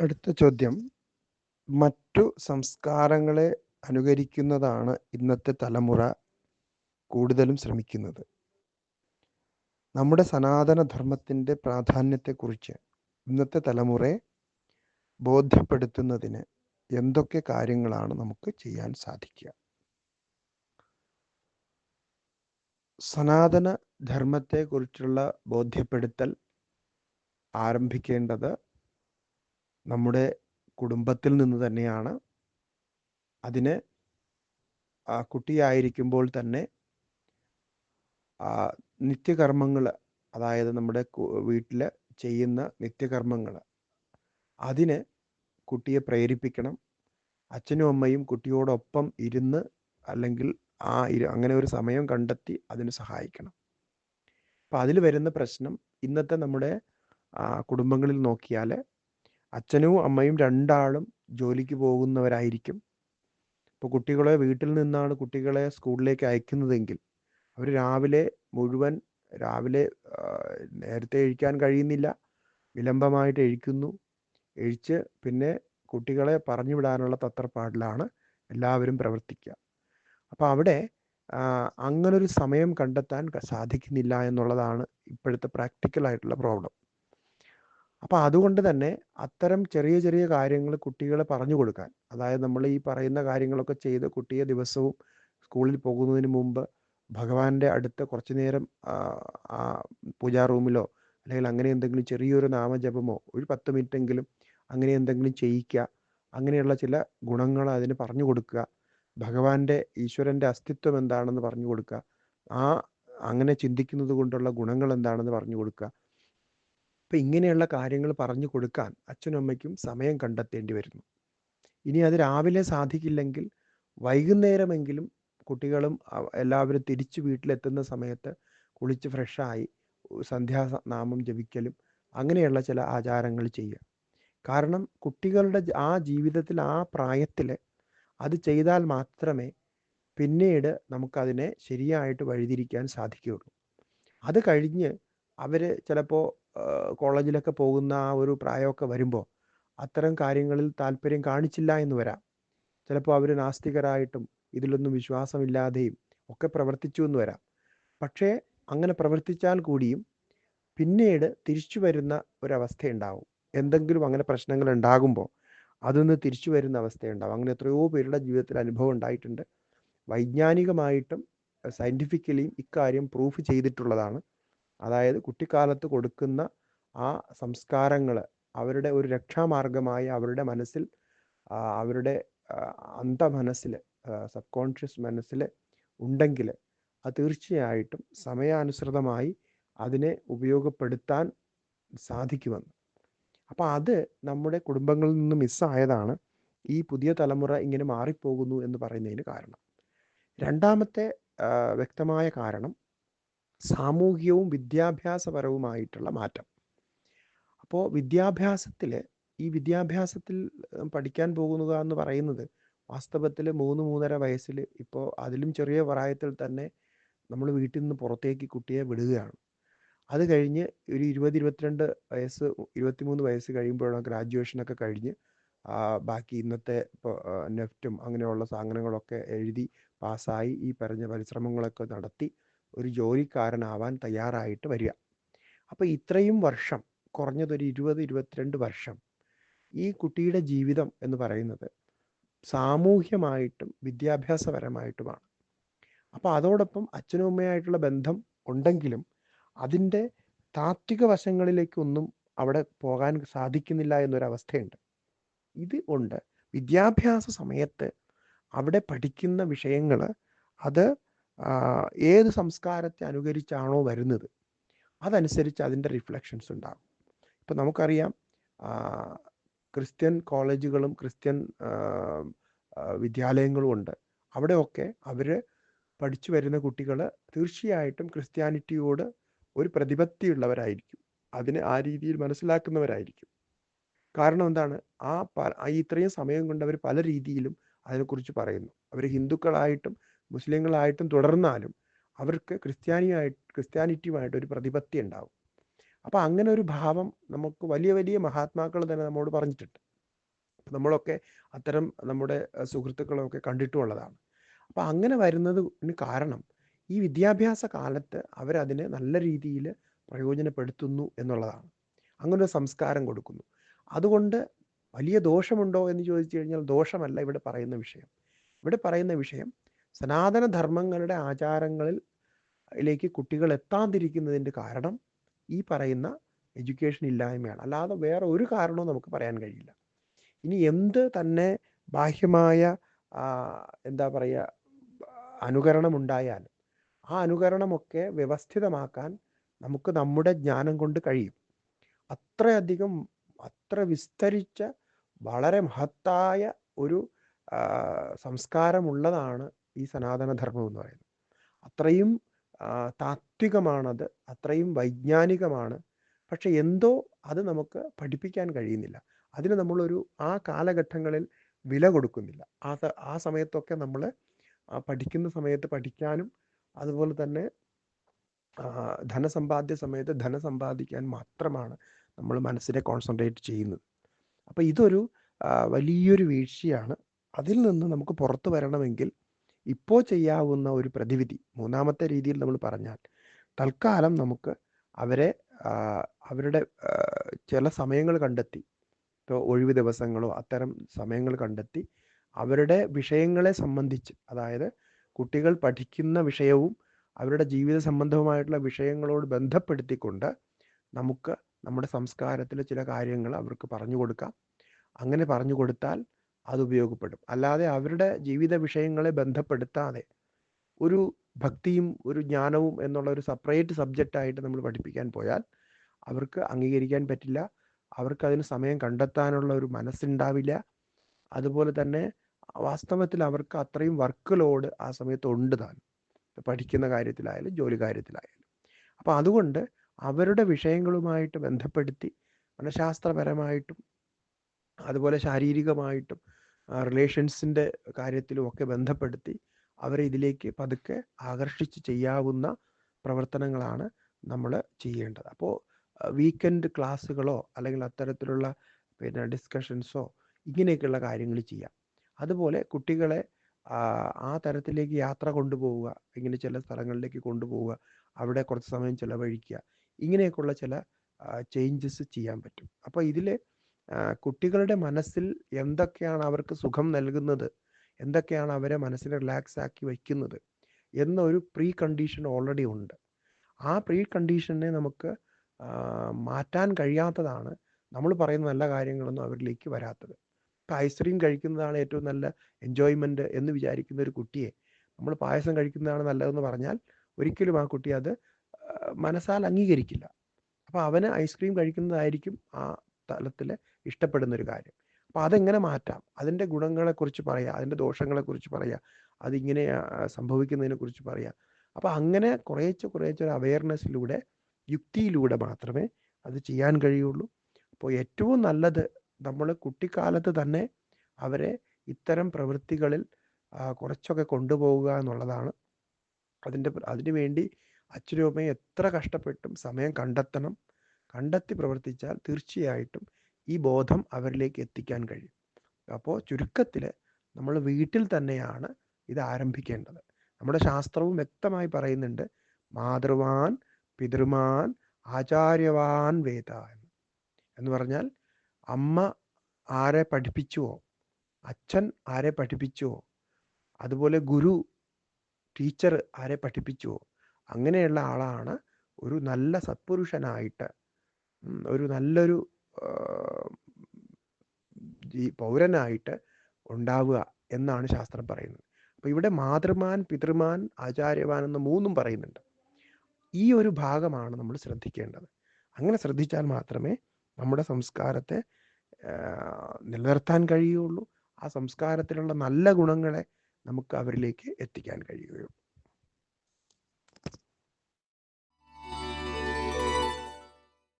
അടുത്ത ചോദ്യം. മറ്റു സംസ്കാരങ്ങളെ അനുകരിക്കുന്നതാണ് ഇന്നത്തെ തലമുറ കൂടുതലും ശ്രമിക്കുന്നത്. നമ്മുടെ സനാതന ധർമ്മത്തിന്റെ പ്രാധാന്യത്തെക്കുറിച്ച് ഇന്നത്തെ തലമുറയെ ബോധ്യപ്പെടുത്തുന്നതിന് എന്തൊക്കെ കാര്യങ്ങളാണ് നമുക്ക് ചെയ്യാൻ സാധിക്കുക? സനാതന ധർമ്മത്തെക്കുറിച്ചുള്ള ബോധ്യപ്പെടുത്തൽ ആരംഭിക്കേണ്ടത് നമ്മുടെ കുടുംബത്തിൽ നിന്ന് തന്നെയാണ് അതിന് ആ കുട്ടിയായിരിക്കുമ്പോൾ തന്നെ ആ നിത്യകർമ്മങ്ങൾ അതായത് നമ്മുടെ വീട്ടിൽ ചെയ്യുന്ന നിത്യകർമ്മങ്ങൾ അതിന് കുട്ടിയെ പ്രേരിപ്പിക്കണം. അച്ഛനും അമ്മയും കുട്ടിയോടൊപ്പം ഇരുന്ന് അല്ലെങ്കിൽ ആ അങ്ങനെ ഒരു സമയം കണ്ടെത്തി അതിന് സഹായിക്കണം. അപ്പം അതിൽ വരുന്ന പ്രശ്നം ഇന്നത്തെ നമ്മുടെ കുടുംബങ്ങളിൽ നോക്കിയാൽ അച്ഛനും അമ്മയും രണ്ടാളും ജോലിക്ക് പോകുന്നവരായിരിക്കും. ഇപ്പോൾ കുട്ടികളെ വീട്ടിൽ നിന്നാണ് കുട്ടികളെ സ്കൂളിലേക്ക് അയക്കുന്നതെങ്കിൽ അവർ രാവിലെ മുഴുവൻ രാവിലെ നേരത്തെ എഴിക്കാൻ കഴിയുന്നില്ല. വിലംബമായിട്ട് എഴിക്കുന്നു. എഴിച്ച് പിന്നെ കുട്ടികളെ പറഞ്ഞു വിടാനുള്ള തത്രപ്പാടിലാണ് എല്ലാവരും പ്രവർത്തിക്കുക. അപ്പോൾ അവിടെ അങ്ങനൊരു സമയം കണ്ടെത്താൻ സാധിക്കുന്നില്ല എന്നുള്ളതാണ് ഇപ്പോഴത്തെ പ്രാക്ടിക്കൽ ആയിട്ടുള്ള പ്രോബ്ലം. അപ്പോൾ അതുകൊണ്ട് തന്നെ അത്തരം ചെറിയ ചെറിയ കാര്യങ്ങൾ കുട്ടികളെ പറഞ്ഞു കൊടുക്കാൻ. അതായത് നമ്മൾ ഈ പറയുന്ന കാര്യങ്ങളൊക്കെ ചെയ്ത് കുട്ടിയെ ദിവസവും സ്കൂളിൽ പോകുന്നതിന് മുമ്പ് ഭഗവാന്റെ അടുത്ത് കുറച്ചു നേരം പൂജാ റൂമിലോ അല്ലെങ്കിൽ അങ്ങനെ എന്തെങ്കിലും ചെറിയൊരു നാമജപമോ ഒരു പത്ത് മിനിറ്റെങ്കിലും അങ്ങനെ എന്തെങ്കിലും ചെയ്യിക്കുക. അങ്ങനെയുള്ള ചില ഗുണങ്ങൾ അതിന് പറഞ്ഞു കൊടുക്കുക. ഭഗവാന്റെ ഈശ്വരന്റെ അസ്തിത്വം എന്താണെന്ന് പറഞ്ഞു കൊടുക്കുക. ആ അങ്ങനെ ചിന്തിക്കുന്നത് കൊണ്ടുള്ള ഗുണങ്ങൾ എന്താണെന്ന് പറഞ്ഞു കൊടുക്കുക. അപ്പം ഇങ്ങനെയുള്ള കാര്യങ്ങൾ പറഞ്ഞു കൊടുക്കാൻ അച്ഛനും അമ്മയ്ക്കും സമയം കണ്ടെത്തേണ്ടി വരുന്നു. ഇനി അത് രാവിലെ സാധിക്കില്ലെങ്കിൽ വൈകുന്നേരമെങ്കിലും കുട്ടികളും എല്ലാവരും തിരിച്ചു വീട്ടിലെത്തുന്ന സമയത്ത് കുളിച്ച് ഫ്രഷായി സന്ധ്യാനാമം ജപിക്കലും അങ്ങനെയുള്ള ചില ആചാരങ്ങൾ ചെയ്യുക. കാരണം കുട്ടികളുടെ ആ ജീവിതത്തിൽ ആ പ്രായത്തിൽ അത് ചെയ്താൽ മാത്രമേ പിന്നീട് നമുക്കതിനെ ശരിയായിട്ട് വഴിതിരിക്കാൻ സാധിക്കുകയുള്ളൂ. അത് കഴിഞ്ഞ് അവർ ചിലപ്പോൾ കോളേജിലൊക്കെ പോകുന്ന ആ ഒരു പ്രായമൊക്കെ വരുമ്പോൾ അത്തരം കാര്യങ്ങളിൽ താല്പര്യം കാണിച്ചില്ല എന്ന് വരാം. ചിലപ്പോൾ അവർ നാസ്തികരായിട്ടും ഇതിലൊന്നും വിശ്വാസമില്ലാതെയും ഒക്കെ പ്രവർത്തിച്ചു എന്ന് വരാം. പക്ഷേ അങ്ങനെ പ്രവർത്തിച്ചാൽ കൂടിയും പിന്നീട് തിരിച്ചു വരുന്ന ഒരവസ്ഥയുണ്ടാവും. എന്തെങ്കിലും അങ്ങനെ പ്രശ്നങ്ങൾ ഉണ്ടാകുമ്പോൾ അതൊന്ന് തിരിച്ചു വരുന്ന അവസ്ഥയുണ്ടാവും. അങ്ങനെ എത്രയോ പേരുടെ ജീവിതത്തിൽ അനുഭവം ഉണ്ടായിട്ടുണ്ട്. വൈജ്ഞാനികമായിട്ടും സയന്റിഫിക്കലിയും ഇക്കാര്യം പ്രൂഫ് ചെയ്തിട്ടുള്ളതാണ്. അതായത് കുട്ടിക്കാലത്ത് കൊടുക്കുന്ന ആ സംസ്കാരങ്ങൾ അവരുടെ ഒരു രക്ഷാമാർഗമായി അവരുടെ മനസ്സിൽ അവരുടെ അന്ധമനസ്സിൽ സബ് കോൺഷ്യസ് മനസ്സിൽ ഉണ്ടെങ്കിൽ അത് തീർച്ചയായിട്ടും സമയാനുസൃതമായി അതിനെ ഉപയോഗപ്പെടുത്താൻ സാധിക്കുമെന്ന്. അപ്പോൾ അത് നമ്മുടെ കുടുംബങ്ങളിൽ നിന്ന് മിസ്സായതാണ് ഈ പുതിയ തലമുറ ഇങ്ങനെ മാറിപ്പോകുന്നു എന്ന് പറയുന്നതിന് കാരണം. രണ്ടാമത്തെ വ്യക്തമായ കാരണം സാമൂഹികവും വിദ്യാഭ്യാസപരവുമായിട്ടുള്ള മാറ്റം. അപ്പോൾ വിദ്യാഭ്യാസത്തിൽ ഈ വിദ്യാഭ്യാസത്തിൽ പഠിക്കാൻ പോകുക എന്ന് പറയുന്നത് വാസ്തവത്തിൽ മൂന്ന് മൂന്നര വയസ്സിൽ ഇപ്പോൾ അതിലും ചെറിയ പ്രായത്തിൽ തന്നെ നമ്മൾ വീട്ടിൽ നിന്ന് പുറത്തേക്ക് കുട്ടിയെ വിടുകയാണ്. അത് കഴിഞ്ഞ് ഒരു ഇരുപത് ഇരുപത്തിരണ്ട് വയസ്സ് ഇരുപത്തിമൂന്ന് വയസ്സ് കഴിയുമ്പോഴാണ് ഗ്രാജുവേഷനൊക്കെ കഴിഞ്ഞ് ബാക്കി ഇന്നത്തെ ഇപ്പോൾ നെഫ്റ്റും അങ്ങനെയുള്ള സാധനങ്ങളൊക്കെ എഴുതി പാസ്സായി ഈ പറഞ്ഞ പരിശ്രമങ്ങളൊക്കെ നടത്തി ഒരു ജോലിക്കാരനാവാൻ തയ്യാറായിട്ട് വരിക. അപ്പോൾ ഇത്രയും വർഷം കുറഞ്ഞതൊരു ഇരുപത് ഇരുപത്തിരണ്ട് വർഷം ഈ കുട്ടിയുടെ ജീവിതം എന്ന് പറയുന്നത് സാമൂഹ്യമായിട്ടും വിദ്യാഭ്യാസപരമായിട്ടുമാണ്. അപ്പോൾ അതോടൊപ്പം അച്ഛനും അമ്മയായിട്ടുള്ള ബന്ധം ഉണ്ടെങ്കിലും അതിന്റെ താത്വിക വശങ്ങളിലേക്കൊന്നും അവിടെ പോകാൻ സാധിക്കുന്നില്ല എന്നൊരവസ്ഥയുണ്ട്. ഇത് കൊണ്ട് വിദ്യാഭ്യാസ സമയത്ത് അവിടെ പഠിക്കുന്ന വിഷയങ്ങൾ അത് ഏത് സംസ്കാരത്തെ അനുകരിച്ചാണോ വരുന്നത് അതനുസരിച്ച് അതിന്റെ റിഫ്ലക്ഷൻസ് ഉണ്ടാകും. ഇപ്പം നമുക്കറിയാം ക്രിസ്ത്യൻ കോളേജുകളും ക്രിസ്ത്യൻ വിദ്യാലയങ്ങളും ഉണ്ട്. അവിടെയൊക്കെ അവർ പഠിച്ചു വരുന്ന കുട്ടികൾ തീർച്ചയായിട്ടും ക്രിസ്ത്യാനിറ്റിയോട് ഒരു പ്രതിപത്തിയുള്ളവരായിരിക്കും. അതിനെ ആ രീതിയിൽ മനസ്സിലാക്കുന്നവരായിരിക്കും. കാരണം എന്താണ്? ആ ഇത്രയും സമയം കൊണ്ട് അവർ പല രീതിയിലും അതിനെക്കുറിച്ച് പറയുന്നു. അവർ ഹിന്ദുക്കളായിട്ടും മുസ്ലിങ്ങളായിട്ടും തുടർന്നാലും അവർക്ക് ക്രിസ്ത്യാനിയായി ക്രിസ്ത്യാനിറ്റിയുമായിട്ട് ഒരു പ്രതിപത്തി ഉണ്ടാവും. അപ്പോൾ അങ്ങനെ ഒരു ഭാവം നമുക്ക് വലിയ വലിയ മഹാത്മാക്കൾ തന്നെ നമ്മോട് പറഞ്ഞിട്ടുണ്ട്. നമ്മളൊക്കെ അത്തരം നമ്മുടെ സുഹൃത്തുക്കളൊക്കെ കണ്ടിട്ടുള്ളതാണ്. അപ്പോൾ അങ്ങനെ വരുന്നതിന് കാരണം ഈ വിദ്യാഭ്യാസ കാലത്ത് അവരതിനെ നല്ല രീതിയിൽ പ്രയോജനപ്പെടുത്തുന്നു എന്നുള്ളതാണ്. അങ്ങനെ ഒരു സംസ്കാരം കൊടുക്കുന്നു. അതുകൊണ്ട് വലിയ ദോഷമുണ്ടോ എന്ന് ചോദിച്ചു കഴിഞ്ഞാൽ ദോഷമല്ല ഇവിടെ പറയുന്ന വിഷയം. ഇവിടെ പറയുന്ന വിഷയം സനാതന ധർമ്മങ്ങളുടെ ആചാരങ്ങളിൽ ിലേക്ക് കുട്ടികൾ എത്താതിരിക്കുന്നതിന്റെ കാരണം ഈ പറയുന്ന എഡ്യൂക്കേഷൻ ഇല്ലായ്മയാണ്. അല്ലാതെ വേറെ ഒരു കാരണവും നമുക്ക് പറയാൻ കഴിയില്ല. ഇനി എന്ത് തന്നെ ബാഹ്യമായ എന്താ പറയുക അനുകരണം ഉണ്ടായാലും ആ അനുകരണമൊക്കെ വ്യവസ്ഥിതമാക്കാൻ നമുക്ക് നമ്മുടെ ജ്ഞാനം കൊണ്ട് കഴിയും. അത്രയധികം അത്ര വിസ്തരിച്ച വളരെ മഹത്തായ ഒരു സംസ്കാരമുള്ളതാണ് ഈ സനാതനധർമ്മം എന്ന് പറയുന്നത്. അത്രയും താത്വികമാണത് അത്രയും വൈജ്ഞാനികമാണ്. പക്ഷെ എന്തോ അത് നമുക്ക് പഠിപ്പിക്കാൻ കഴിയുന്നില്ല. അതിന് നമ്മളൊരു ആ കാലഘട്ടങ്ങളിൽ വില കൊടുക്കുന്നില്ല. ആ ആ സമയത്തൊക്കെ നമ്മൾ പഠിക്കുന്ന സമയത്ത് പഠിക്കാനും അതുപോലെ തന്നെ ധനസമ്പാദ്യ സമയത്ത് ധനം സമ്പാദിക്കാൻ മാത്രമാണ് നമ്മൾ മനസ്സിനെ കോൺസെൻട്രേറ്റ് ചെയ്യുന്നത്. അപ്പോൾ ഇതൊരു വലിയൊരു വീഴ്ചയാണ്. അതിൽ നിന്ന് നമുക്ക് പുറത്തു വരണമെങ്കിൽ ഇപ്പോൾ ചെയ്യാവുന്ന ഒരു പ്രതിവിധി മൂന്നാമത്തെ രീതിയിൽ നമ്മൾ പറഞ്ഞാൽ തൽക്കാലം നമുക്ക് അവരെ അവരുടെ ചില സമയങ്ങൾ കണ്ടെത്തി ഇപ്പോൾ ഒഴിവ് ദിവസങ്ങളോ അത്തരം സമയങ്ങൾ കണ്ടെത്തി അവരുടെ വിഷയങ്ങളെ സംബന്ധിച്ച് അതായത് കുട്ടികൾ പഠിക്കുന്ന വിഷയവും അവരുടെ ജീവിത സംബന്ധവുമായിട്ടുള്ള വിഷയങ്ങളോട് ബന്ധപ്പെടുത്തിക്കൊണ്ട് നമുക്ക് നമ്മുടെ സംസ്കാരത്തിലെ ചില കാര്യങ്ങൾ അവർക്ക് പറഞ്ഞു കൊടുക്കാം. അങ്ങനെ പറഞ്ഞു കൊടുത്താൽ അത് ഉപയോഗപ്പെടും. അല്ലാതെ അവരുടെ ജീവിത വിഷയങ്ങളെ ബന്ധപ്പെടുത്താതെ ഒരു ഭക്തിയും ഒരു ജ്ഞാനവും എന്നുള്ള ഒരു സെപ്പറേറ്റ് സബ്ജക്റ്റായിട്ട് നമ്മൾ പഠിപ്പിക്കാൻ പോയാൽ അവർക്ക് അംഗീകരിക്കാൻ പറ്റില്ല. അവർക്ക് അതിന് സമയം കണ്ടെത്താനുള്ള ഒരു മനസ്സുണ്ടാവില്ല. അതുപോലെ തന്നെ വാസ്തവത്തിൽ അവർക്ക് അത്രയും വർക്ക് ലോഡ് ആ സമയത്ത് ഉണ്ട് താൻ. പഠിക്കുന്ന കാര്യത്തിലായാലും ജോലി കാര്യത്തിലായാലും. അപ്പോൾ അതുകൊണ്ട് അവരുടെ വിഷയങ്ങളുമായിട്ട് ബന്ധപ്പെടുത്തി മനഃശാസ്ത്രപരമായിട്ടും അതുപോലെ ശാരീരികമായിട്ടും റിലേഷൻസിന്റെ കാര്യത്തിലും ഒക്കെ ബന്ധപ്പെടുത്തി അവരെ ഇതിലേക്ക് പതുക്കെ ആകർഷിച്ച് ചെയ്യാവുന്ന പ്രവർത്തനങ്ങളാണ് നമ്മൾ ചെയ്യേണ്ടത്. അപ്പോൾ വീക്കെൻഡ് ക്ലാസ്സുകളോ അല്ലെങ്കിൽ അത്തരത്തിലുള്ള പിന്നെ ഡിസ്കഷൻസോ ഇങ്ങനെയൊക്കെയുള്ള കാര്യങ്ങൾ ചെയ്യാം. അതുപോലെ കുട്ടികളെ ആ തരത്തിലേക്ക് യാത്ര കൊണ്ടുപോവുക ഇങ്ങനെ ചില സ്ഥലങ്ങളിലേക്ക് കൊണ്ടുപോവുക അവിടെ കുറച്ച് സമയം ചിലവഴിക്കുക ഇങ്ങനെയൊക്കെയുള്ള ചില ചേഞ്ചസ് ചെയ്യാൻ പറ്റും. അപ്പോൾ ഇതിൽ കുട്ടികളുടെ മനസ്സിൽ എന്തൊക്കെയാണ് അവർക്ക് സുഖം നൽകുന്നത്? എന്തൊക്കെയാണ് അവരെ മനസ്സിനെ റിലാക്സ് ആക്കി വയ്ക്കുന്നത്? എന്നൊരു പ്രീ കണ്ടീഷൻ ഓൾറെഡി ഉണ്ട്. ആ പ്രീ കണ്ടീഷനെ നമുക്ക് മാറ്റാൻ കഴിയാത്തതാണ് നമ്മൾ പറയുന്ന നല്ല കാര്യങ്ങളൊന്നും അവരിലേക്ക് വരാത്തത്. ഇപ്പം ഐസ്ക്രീം കഴിക്കുന്നതാണ് ഏറ്റവും നല്ല എൻജോയ്മെന്റ് എന്ന് വിചാരിക്കുന്ന ഒരു കുട്ടിയെ നമ്മൾ പായസം കഴിക്കുന്നതാണ് നല്ലതെന്ന് പറഞ്ഞാൽ ഒരിക്കലും ആ കുട്ടി അത് മനസ്സാൽ അംഗീകരിക്കില്ല. അപ്പോൾ അവന് ഐസ്ക്രീം കഴിക്കുന്നതായിരിക്കും ആ തലത്തിൽ ഇഷ്ടപ്പെടുന്ന ഒരു കാര്യം. അപ്പോൾ അതെങ്ങനെ മാറ്റാം? അതിന്റെ ഗുണങ്ങളെക്കുറിച്ച് പറയാം അതിന്റെ ദോഷങ്ങളെക്കുറിച്ച് പറയാം അതിങ്ങനെ സംഭവിക്കുന്നതിനെ കുറിച്ച് പറയാം. അപ്പോൾ അങ്ങനെ കുറേച്ച് കുറേച്ച് ഒരു അവയർനെസ്സിലൂടെ യുക്തിയിലൂടെ മാത്രമേ അത് ചെയ്യാൻ കഴിയുള്ളൂ. അപ്പോൾ ഏറ്റവും നല്ലത് നമ്മൾ കുട്ടിക്കാലത്ത് തന്നെ അവരെ ഇത്തരം പ്രവൃത്തികളിൽ കുറച്ചൊക്കെ കൊണ്ടുപോവുക എന്നുള്ളതാണ്. അതിന്റെ അതിനു വേണ്ടി അച്ഛനും അമ്മയും എത്ര കഷ്ടപ്പെട്ടും സമയം കണ്ടെത്തണം. കണ്ടെത്തി പ്രവർത്തിച്ചാൽ തീർച്ചയായിട്ടും ഈ ബോധം അവരിലേക്ക് എത്തിക്കാൻ കഴിയും. അപ്പോൾ ചുരുക്കത്തിൽ നമ്മൾ വീട്ടിൽ തന്നെയാണ് ഇത് ആരംഭിക്കേണ്ടത്. നമ്മുടെ ശാസ്ത്രവും വ്യക്തമായി പറയുന്നുണ്ട് മാതൃവാൻ പിതൃമാൻ ആചാര്യവാൻ വേദ എന്ന് പറഞ്ഞാൽ അമ്മ ആരെ പഠിപ്പിച്ചുവോ അച്ഛൻ ആരെ പഠിപ്പിച്ചുവോ അതുപോലെ ഗുരു ടീച്ചർ ആരെ പഠിപ്പിച്ചുവോ അങ്ങനെയുള്ള ആളാണ് ഒരു നല്ല സത്പുരുഷനായിട്ട് ഒരു നല്ലൊരു പൗരനായിട്ട് ഉണ്ടാവുക എന്നാണ് ശാസ്ത്രം പറയുന്നത്. അപ്പോൾ ഇവിടെ മാതൃമാൻ പിതൃമാൻ ആചാര്യവാൻ എന്ന് മൂന്നും പറയുന്നുണ്ട്. ഈ ഒരു ഭാഗമാണ് നമ്മൾ ശ്രദ്ധിക്കേണ്ടത്. അങ്ങനെ ശ്രദ്ധിച്ചാൽ മാത്രമേ നമ്മുടെ സംസ്കാരത്തെ നിലനിർത്താൻ കഴിയുള്ളൂ ആ സംസ്കാരത്തിലുള്ള നല്ല ഗുണങ്ങളെ നമുക്ക് അവരിലേക്ക് എത്തിക്കാൻ കഴിയുകയുള്ളൂ.